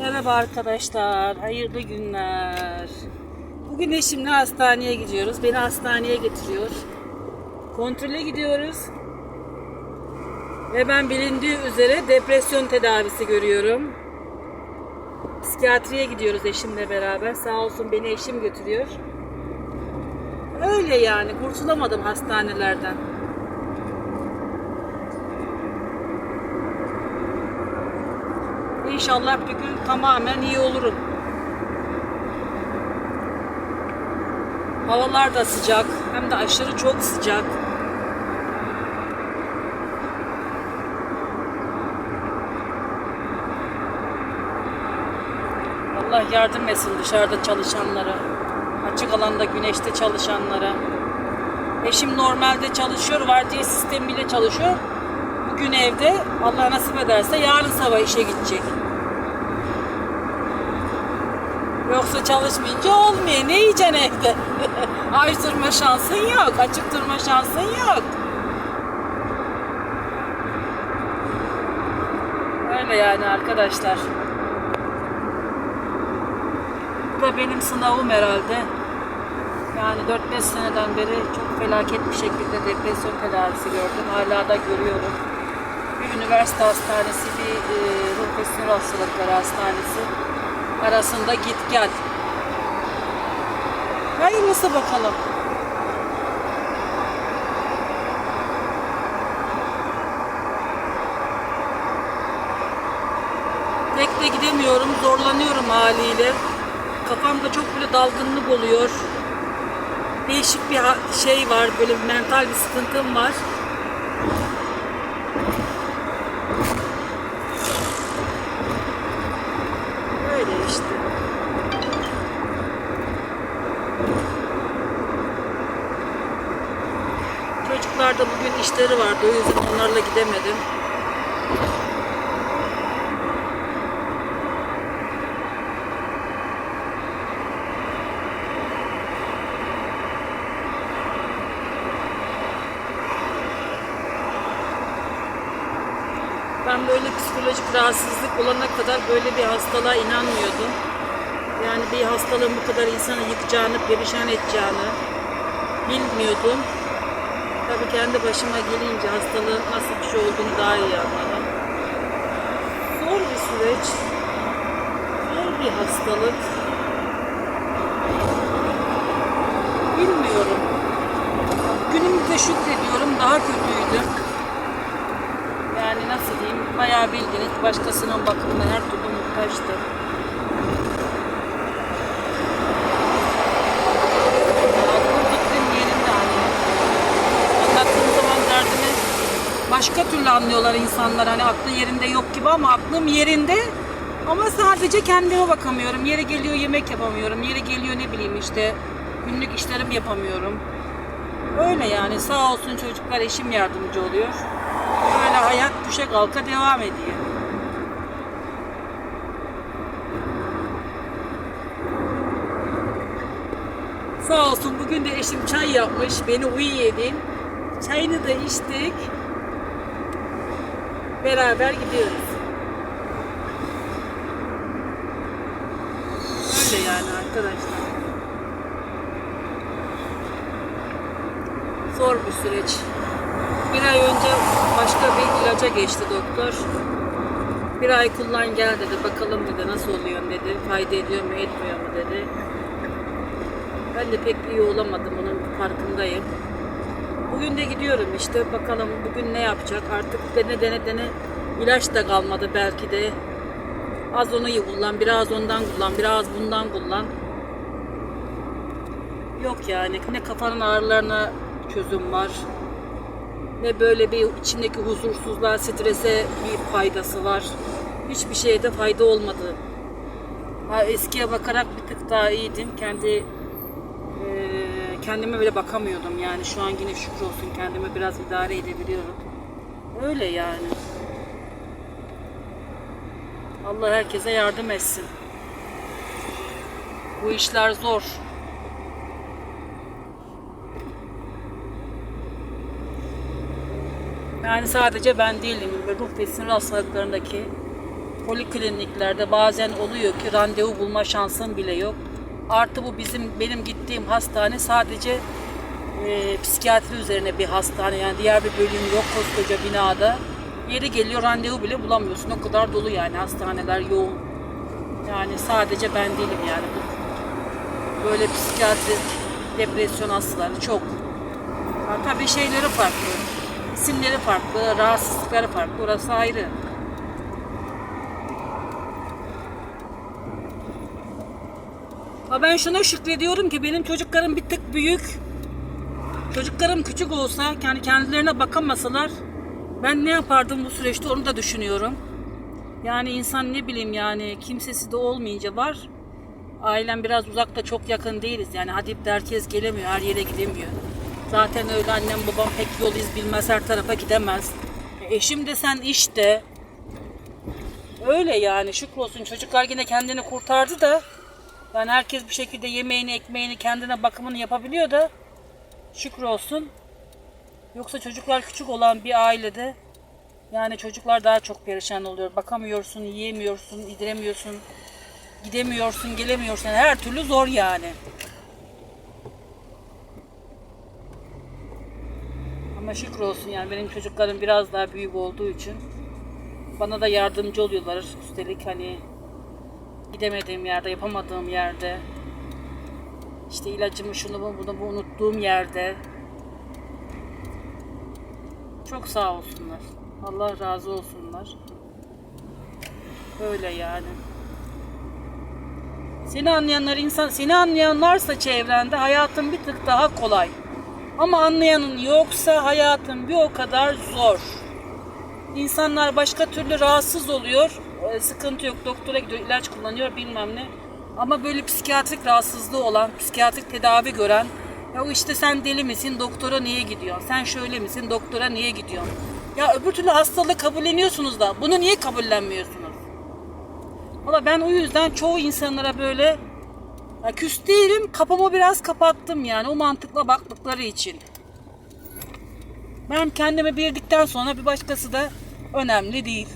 Merhaba arkadaşlar, hayırlı günler. Bugün eşimle hastaneye gidiyoruz. Beni hastaneye getiriyor. Kontrole gidiyoruz. Ve ben bilindiği üzere depresyon tedavisi görüyorum. Psikiyatriye gidiyoruz eşimle beraber. Sağ olsun beni eşim götürüyor. Öyle yani kurtulamadım hastanelerden. İnşallah bir gün tamamen iyi olurum. Havalar da sıcak, hem de aşırı çok sıcak. Allah yardım etsin dışarıda çalışanlara. Açık alanda güneşte çalışanlara. Eşim normalde çalışıyor, vardiya sistemiyle çalışıyor. Bugün evde Allah nasip ederse yarın sabah işe gidecek. Yoksa çalışmayınca olmuyor. Ne yiyeceksin evde? Aç durma şansın yok. Açık durma şansın yok. Öyle yani arkadaşlar. Bu da benim sınavım herhalde. Yani 4-5 seneden beri çok felaket bir şekilde depresyon tedavisi gördüm. Hala da görüyorum. Bir üniversite hastanesi, bir e, ruh hastalıkları hastanesi arasında git gel. Hayırlısı bakalım. Tek de gidemiyorum, zorlanıyorum haliyle. Kafamda çok böyle dalgınlık oluyor. Değişik bir şey var, böyle bir mental bir sıkıntım var. Öyle işte. Çocuklar da bugün işleri vardı, o yüzden onlarla gidemedim. Ben böyle psikolojik rahatsızlık olana kadar böyle bir hastalığa inanmıyordum. Yani bir hastalığın bu kadar insanı yıkacağını, perişan edeceğini bilmiyordum. Tabii kendi başıma gelince hastalığın nasıl bir şey olduğunu daha iyi anladım. Zor bir süreç. Zor bir hastalık. Bilmiyorum. Günümüzde şükrediyorum daha kötüydü. Yani nasıl diyeyim, bayağı bildiğiniz başkasının bakımına her türlü muhtaçtı. Aklım fikrim yerinde hani. Anlattığım zaman derdimi başka türlü anlıyorlar insanlar. Hani aklı yerinde yok gibi ama aklım yerinde. Ama sadece kendime bakamıyorum. Yere geliyor yemek yapamıyorum. Yere geliyor ne bileyim işte günlük işlerim yapamıyorum. Öyle yani sağ olsun çocuklar eşim yardımcı oluyor. Böyle hayat düşe kalka devam ediyor. Sağ olsun bugün de eşim çay yapmış. Beni uyuyedin. Çayını da içtik. Beraber gidiyoruz. Öyle yani arkadaşlar. Zor bir süreç. Bir ay önce başka bir ilaca geçti doktor. Bir ay kullan gel dedi. Bakalım dedi nasıl oluyor dedi. Fayda ediyor mu etmiyor mu dedi. Ben de pek iyi olamadım onun farkındayım. Bugün de gidiyorum işte bakalım bugün ne yapacak artık dene dene dene ilaç da kalmadı belki de. Az onu kullan, biraz ondan kullan, biraz bundan kullan. Yok yani ne kafanın ağrılarına çözüm var. Ne böyle bir içindeki huzursuzluğa, strese bir faydası var. Hiçbir şeyde fayda olmadı. Ha, eskiye bakarak bir tık daha iyiydim. Kendi kendime bile bakamıyordum yani. Şu an yine şükür olsun kendime biraz idare edebiliyorum. Öyle yani. Allah herkese yardım etsin. Bu işler zor. Yani sadece ben değilim ve ruh ve sinir hastalıklarındaki polikliniklerde bazen oluyor ki randevu bulma şansın bile yok. Artı bu bizim benim gittiğim hastane sadece e, psikiyatri üzerine bir hastane yani diğer bir bölüm yok koskoca binada. Yeri geliyor randevu bile bulamıyorsun. O kadar dolu yani hastaneler yoğun. Yani sadece ben değilim yani. Böyle psikiyatri, depresyon hastaları çok. Ha, tabii şeyleri farklı. İsimleri farklı, rahatsızlıkları farklı. Orası ayrı. Ha ben şuna şükrediyorum ki benim çocuklarım bir tık büyük. Çocuklarım küçük olsa yani kendilerine bakamasalar ben ne yapardım bu süreçte onu da düşünüyorum. Yani insan ne bileyim yani kimsesi de olmayınca var. Ailem biraz uzakta çok yakın değiliz. Yani Hadip de herkes gelemiyor, her yere gidemiyor. Zaten öyle annem babam pek yol iz bilmez, her tarafa gidemez. Eşim de sen işte. Öyle yani şükrolsun çocuklar yine kendini kurtardı da. Yani herkes bir şekilde yemeğini, ekmeğini, kendine bakımını yapabiliyor da şükür olsun. Yoksa çocuklar küçük olan bir ailede yani çocuklar daha çok perişan oluyor. Bakamıyorsun, yiyemiyorsun, idiremiyorsun, gidemiyorsun, gelemiyorsun. Yani her türlü zor yani. Ama şükür olsun yani benim çocuklarım biraz daha büyük olduğu için bana da yardımcı oluyorlar. Üstelik hani gidemediğim yerde, yapamadığım yerde işte ilacımı şunu bu bunu bu unuttuğum yerde çok sağ olsunlar. Allah razı olsunlar. Öyle yani. Seni anlayanlar insan, seni anlayanlarsa çevrende hayatın bir tık daha kolay. Ama anlayanın yoksa hayatın bir o kadar zor. İnsanlar başka türlü rahatsız oluyor. Ee, Sıkıntı yok. Doktora gidiyor, ilaç kullanıyor bilmem ne. Ama böyle psikiyatrik rahatsızlığı olan, psikiyatrik tedavi gören ya işte sen deli misin, doktora niye gidiyorsun? Sen şöyle misin, doktora niye gidiyorsun? Ya öbür türlü hastalığı kabulleniyorsunuz da bunu niye kabullenmiyorsunuz? Valla ben o yüzden çoğu insanlara böyle ya küs değilim, kapımı biraz kapattım yani o mantıkla baktıkları için. Ben kendimi bildikten sonra bir başkası da önemli değil.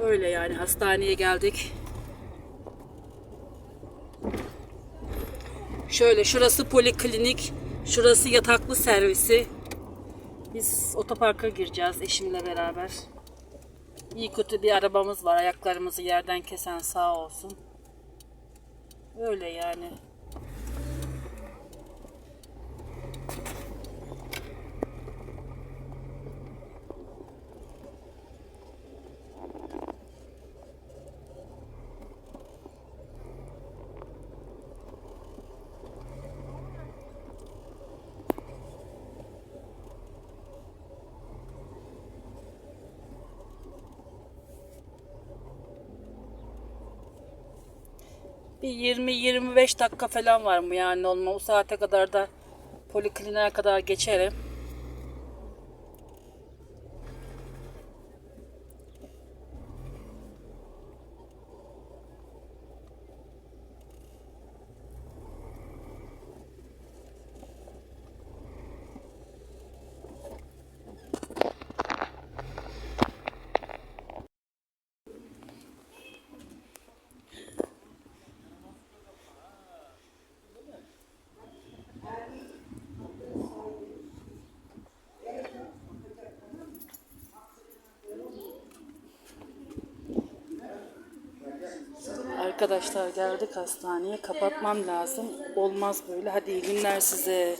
Öyle yani hastaneye geldik. Şöyle şurası poliklinik, şurası yataklı servisi. Biz otoparka gireceğiz eşimle beraber. İyi kötü bir arabamız var. Ayaklarımızı yerden kesen sağ olsun. Öyle yani. Bir 20-25 dakika falan var mı yani olma. O saate kadar da polikliniğe kadar geçerim. Arkadaşlar geldik hastaneye. Kapatmam lazım. Olmaz böyle. Hadi iyi günler size.